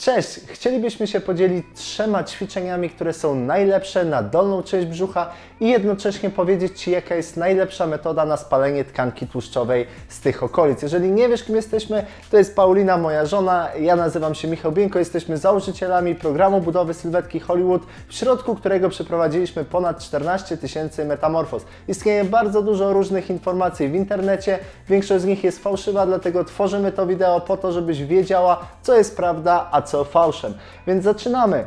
Cześć! Chcielibyśmy się podzielić trzema ćwiczeniami, które są najlepsze na dolną część brzucha i jednocześnie powiedzieć Ci, jaka jest najlepsza metoda na spalenie tkanki tłuszczowej z tych okolic. Jeżeli nie wiesz, kim jesteśmy, to jest Paulina, moja żona, ja nazywam się Michał Bienko, jesteśmy założycielami programu budowy sylwetki Hollywood, w środku którego przeprowadziliśmy ponad 14 tysięcy metamorfoz. Istnieje bardzo dużo różnych informacji w internecie, większość z nich jest fałszywa, dlatego tworzymy to wideo po to, żebyś wiedziała, co jest prawda, a co fałszem. Więc zaczynamy!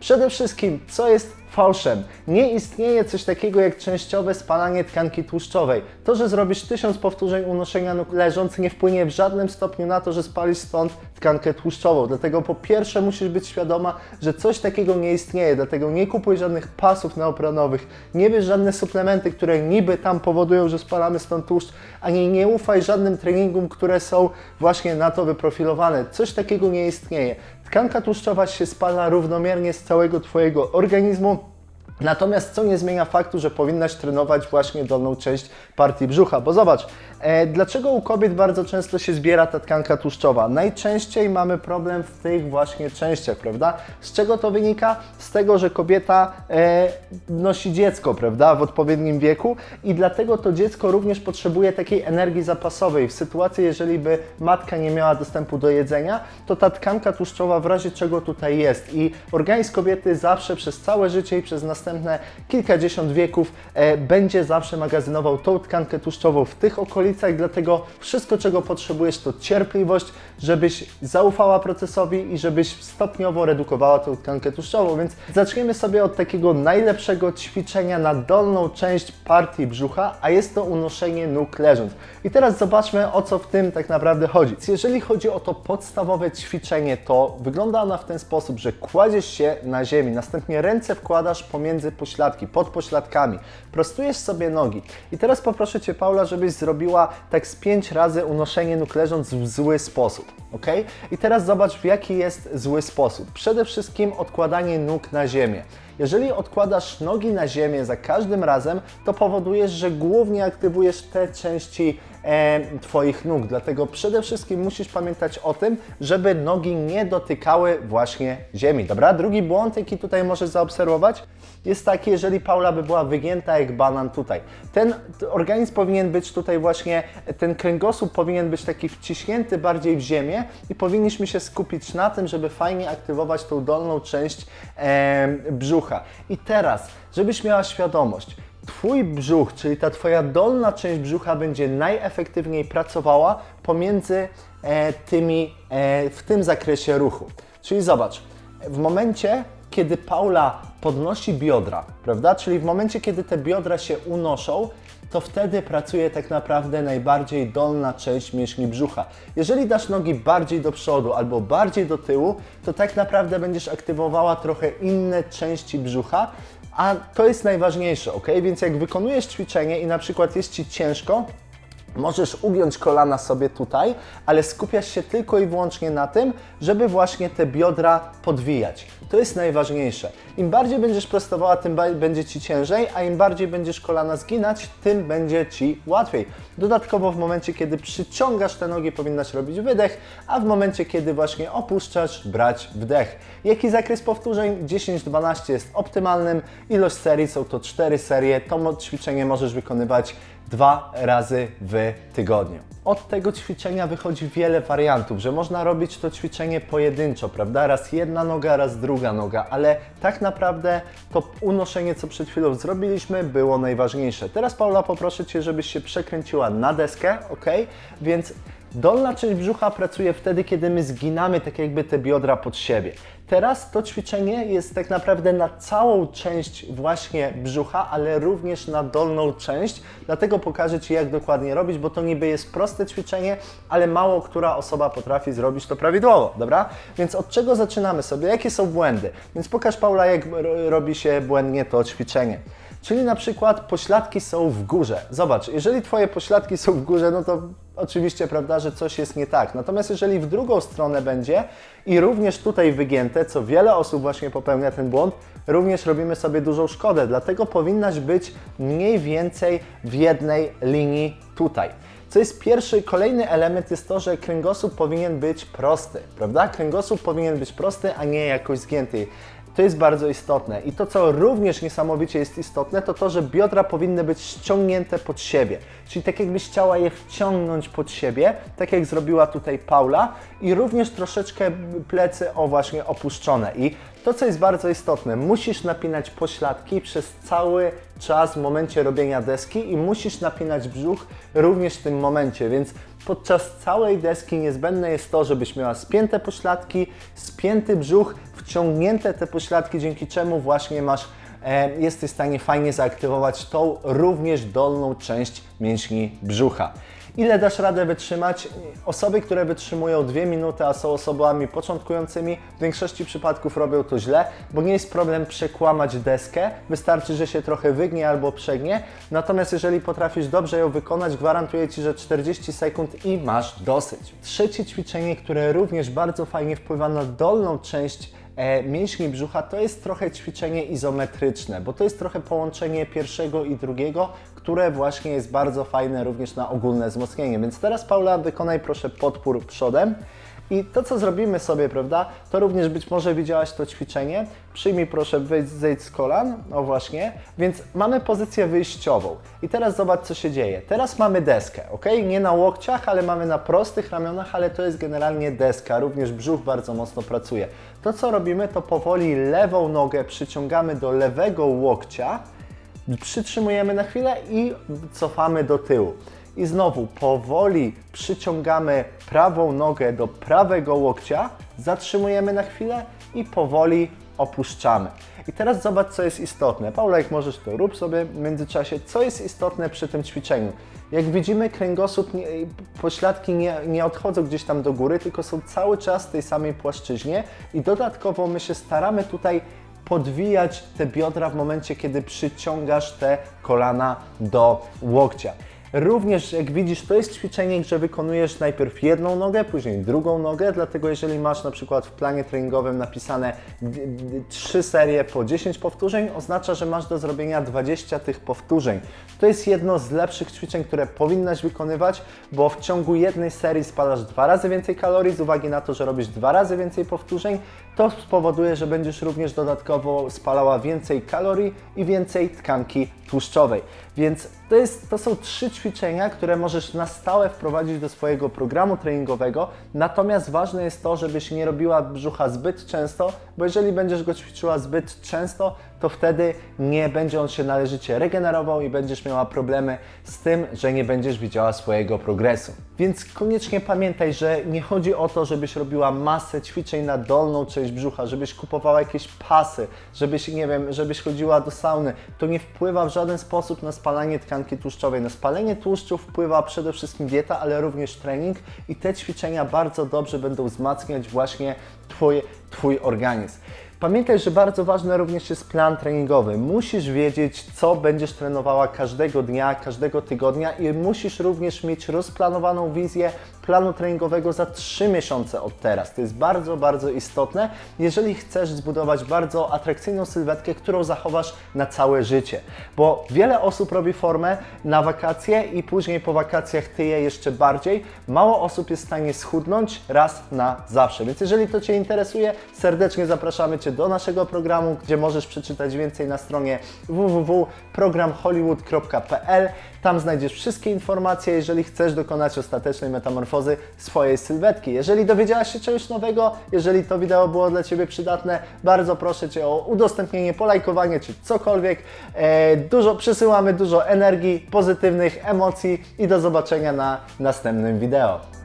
Przede wszystkim, co jest fałszem? Nie istnieje coś takiego jak częściowe spalanie tkanki tłuszczowej. To, że zrobisz tysiąc powtórzeń unoszenia nóg leżąc, nie wpłynie w żadnym stopniu na to, że spalisz stąd tkankę tłuszczową. Dlatego po pierwsze musisz być świadoma, że coś takiego nie istnieje. Dlatego nie kupuj żadnych pasów neoprenowych, nie bierz żadne suplementy, które niby tam powodują, że spalamy stąd tłuszcz, ani nie ufaj żadnym treningom, które są właśnie na to wyprofilowane. Coś takiego nie istnieje. Tkanka tłuszczowa się spala równomiernie z całego Twojego organizmu. Natomiast co nie zmienia faktu, że powinnaś trenować właśnie dolną część partii brzucha, bo zobacz, e, dlaczego u kobiet bardzo często się zbiera ta tkanka tłuszczowa? Najczęściej mamy problem w tych właśnie częściach, prawda? Z czego to wynika? Z tego, że kobieta e, nosi dziecko, prawda, w odpowiednim wieku i dlatego to dziecko również potrzebuje takiej energii zapasowej. W sytuacji, jeżeli by matka nie miała dostępu do jedzenia, to ta tkanka tłuszczowa w razie czego tutaj jest i organizm kobiety zawsze przez całe życie i przez następne kilkadziesiąt wieków e, będzie zawsze magazynował tą tkankę tłuszczową w tych okolicach, dlatego wszystko czego potrzebujesz to cierpliwość, żebyś zaufała procesowi i żebyś stopniowo redukowała tą tkankę tłuszczową, więc zaczniemy sobie od takiego najlepszego ćwiczenia na dolną część partii brzucha, a jest to unoszenie nóg leżąc. I teraz zobaczmy o co w tym tak naprawdę chodzi. Jeżeli chodzi o to podstawowe ćwiczenie, to wygląda ona w ten sposób, że kładziesz się na ziemi, następnie ręce wkładasz pomiędzy pośladki, pod pośladkami, prostujesz sobie nogi. I teraz poproszę Cię Paula, żebyś zrobiła tak z pięć razy unoszenie nóg leżąc w zły sposób, ok? I teraz zobacz w jaki jest zły sposób. Przede wszystkim odkładanie nóg na ziemię. Jeżeli odkładasz nogi na ziemię za każdym razem, to powodujesz, że głównie aktywujesz te części Twoich nóg. Dlatego przede wszystkim musisz pamiętać o tym, żeby nogi nie dotykały właśnie ziemi. Dobra? Drugi błąd, jaki tutaj możesz zaobserwować, jest taki, jeżeli Paula by była wygięta jak banan tutaj. Ten organizm powinien być tutaj właśnie, ten kręgosłup powinien być taki wciśnięty bardziej w ziemię i powinniśmy się skupić na tym, żeby fajnie aktywować tą dolną część e, brzucha. I teraz, żebyś miała świadomość, Twój brzuch, czyli ta Twoja dolna część brzucha będzie najefektywniej pracowała pomiędzy e, tymi, e, w tym zakresie ruchu. Czyli zobacz, w momencie, kiedy Paula podnosi biodra, prawda? Czyli w momencie, kiedy te biodra się unoszą, to wtedy pracuje tak naprawdę najbardziej dolna część mięśni brzucha. Jeżeli dasz nogi bardziej do przodu albo bardziej do tyłu, to tak naprawdę będziesz aktywowała trochę inne części brzucha, a to jest najważniejsze, ok? Więc jak wykonujesz ćwiczenie i na przykład jest Ci ciężko, Możesz ugiąć kolana sobie tutaj, ale skupiasz się tylko i wyłącznie na tym, żeby właśnie te biodra podwijać. To jest najważniejsze. Im bardziej będziesz prostowała, tym będzie Ci ciężej, a im bardziej będziesz kolana zginać, tym będzie Ci łatwiej. Dodatkowo w momencie, kiedy przyciągasz te nogi, powinnaś robić wydech, a w momencie, kiedy właśnie opuszczasz, brać wdech. Jaki zakres powtórzeń? 10-12 jest optymalnym. Ilość serii są to 4 serie. To ćwiczenie możesz wykonywać dwa razy w tygodniu. Od tego ćwiczenia wychodzi wiele wariantów, że można robić to ćwiczenie pojedynczo, prawda? Raz jedna noga, raz druga noga, ale tak naprawdę to unoszenie, co przed chwilą zrobiliśmy, było najważniejsze. Teraz Paula poproszę Cię, żebyś się przekręciła na deskę, ok? Więc Dolna część brzucha pracuje wtedy, kiedy my zginamy tak jakby te biodra pod siebie. Teraz to ćwiczenie jest tak naprawdę na całą część właśnie brzucha, ale również na dolną część. Dlatego pokażę Ci, jak dokładnie robić, bo to niby jest proste ćwiczenie, ale mało która osoba potrafi zrobić to prawidłowo, dobra? Więc od czego zaczynamy sobie? Jakie są błędy? Więc pokaż Paula, jak ro- robi się błędnie to ćwiczenie. Czyli na przykład pośladki są w górze. Zobacz, jeżeli Twoje pośladki są w górze, no to oczywiście, prawda, że coś jest nie tak. Natomiast jeżeli w drugą stronę będzie i również tutaj wygięte, co wiele osób właśnie popełnia ten błąd, również robimy sobie dużą szkodę. Dlatego powinnaś być mniej więcej w jednej linii tutaj. Co jest pierwszy, kolejny element jest to, że kręgosłup powinien być prosty, prawda? Kręgosłup powinien być prosty, a nie jakoś zgięty. To jest bardzo istotne. I to, co również niesamowicie jest istotne, to to, że biodra powinny być ściągnięte pod siebie. Czyli tak jakbyś chciała je wciągnąć pod siebie, tak jak zrobiła tutaj Paula i również troszeczkę plecy o właśnie opuszczone. I to, co jest bardzo istotne, musisz napinać pośladki przez cały czas w momencie robienia deski i musisz napinać brzuch również w tym momencie, więc podczas całej deski niezbędne jest to, żebyś miała spięte pośladki, spięty brzuch, wciągnięte te pośladki, dzięki czemu właśnie masz e, jesteś w stanie fajnie zaaktywować tą również dolną część mięśni brzucha. Ile dasz radę wytrzymać? Osoby, które wytrzymują 2 minuty, a są osobami początkującymi, w większości przypadków robią to źle, bo nie jest problem przekłamać deskę, wystarczy, że się trochę wygnie albo przegnie. Natomiast jeżeli potrafisz dobrze ją wykonać, gwarantuję Ci, że 40 sekund i masz dosyć. Trzecie ćwiczenie, które również bardzo fajnie wpływa na dolną część mięśni brzucha to jest trochę ćwiczenie izometryczne, bo to jest trochę połączenie pierwszego i drugiego, które właśnie jest bardzo fajne również na ogólne wzmocnienie. Więc teraz Paula, wykonaj proszę podpór przodem. I to, co zrobimy sobie, prawda, to również być może widziałaś to ćwiczenie. Przyjmij proszę, zejdź z kolan, o właśnie. Więc mamy pozycję wyjściową. I teraz zobacz, co się dzieje. Teraz mamy deskę, ok? Nie na łokciach, ale mamy na prostych ramionach, ale to jest generalnie deska. Również brzuch bardzo mocno pracuje. To, co robimy, to powoli lewą nogę przyciągamy do lewego łokcia, przytrzymujemy na chwilę i cofamy do tyłu. I znowu powoli przyciągamy prawą nogę do prawego łokcia, zatrzymujemy na chwilę i powoli opuszczamy. I teraz zobacz, co jest istotne. Paula, jak możesz, to rób sobie w międzyczasie. Co jest istotne przy tym ćwiczeniu? Jak widzimy, kręgosłup, nie, pośladki nie, nie odchodzą gdzieś tam do góry, tylko są cały czas w tej samej płaszczyźnie i dodatkowo my się staramy tutaj podwijać te biodra w momencie, kiedy przyciągasz te kolana do łokcia. Również, jak widzisz, to jest ćwiczenie, że wykonujesz najpierw jedną nogę, później drugą nogę, dlatego jeżeli masz na przykład w planie treningowym napisane trzy serie po 10 powtórzeń, oznacza, że masz do zrobienia 20 tych powtórzeń. To jest jedno z lepszych ćwiczeń, które powinnaś wykonywać, bo w ciągu jednej serii spalasz dwa razy więcej kalorii z uwagi na to, że robisz dwa razy więcej powtórzeń. To spowoduje, że będziesz również dodatkowo spalała więcej kalorii i więcej tkanki tłuszczowej. Więc to, jest, to są trzy ćwiczenia, które możesz na stałe wprowadzić do swojego programu treningowego. Natomiast ważne jest to, żebyś nie robiła brzucha zbyt często, bo jeżeli będziesz go ćwiczyła zbyt często, to wtedy nie będzie on się należycie regenerował i będziesz miała problemy z tym, że nie będziesz widziała swojego progresu. Więc koniecznie pamiętaj, że nie chodzi o to, żebyś robiła masę ćwiczeń na dolną część brzucha, żebyś kupowała jakieś pasy, żebyś, nie wiem, żebyś chodziła do sauny. To nie wpływa w żaden sposób na spalanie tkanki tłuszczowej. Na spalenie tłuszczu wpływa przede wszystkim dieta, ale również trening i te ćwiczenia bardzo dobrze będą wzmacniać właśnie Twój, twój organizm. Pamiętaj, że bardzo ważny również jest plan treningowy. Musisz wiedzieć, co będziesz trenowała każdego dnia, każdego tygodnia i musisz również mieć rozplanowaną wizję planu treningowego za 3 miesiące od teraz. To jest bardzo, bardzo istotne, jeżeli chcesz zbudować bardzo atrakcyjną sylwetkę, którą zachowasz na całe życie. Bo wiele osób robi formę na wakacje i później po wakacjach tyje jeszcze bardziej. Mało osób jest w stanie schudnąć raz na zawsze. Więc jeżeli to Cię interesuje, serdecznie zapraszamy Cię do naszego programu, gdzie możesz przeczytać więcej na stronie www.programhollywood.pl. Tam znajdziesz wszystkie informacje, jeżeli chcesz dokonać ostatecznej metamorfozy swojej sylwetki. Jeżeli dowiedziałaś się czegoś nowego, jeżeli to wideo było dla Ciebie przydatne, bardzo proszę Cię o udostępnienie, polajkowanie czy cokolwiek. E, dużo, przysyłamy dużo energii, pozytywnych emocji i do zobaczenia na następnym wideo.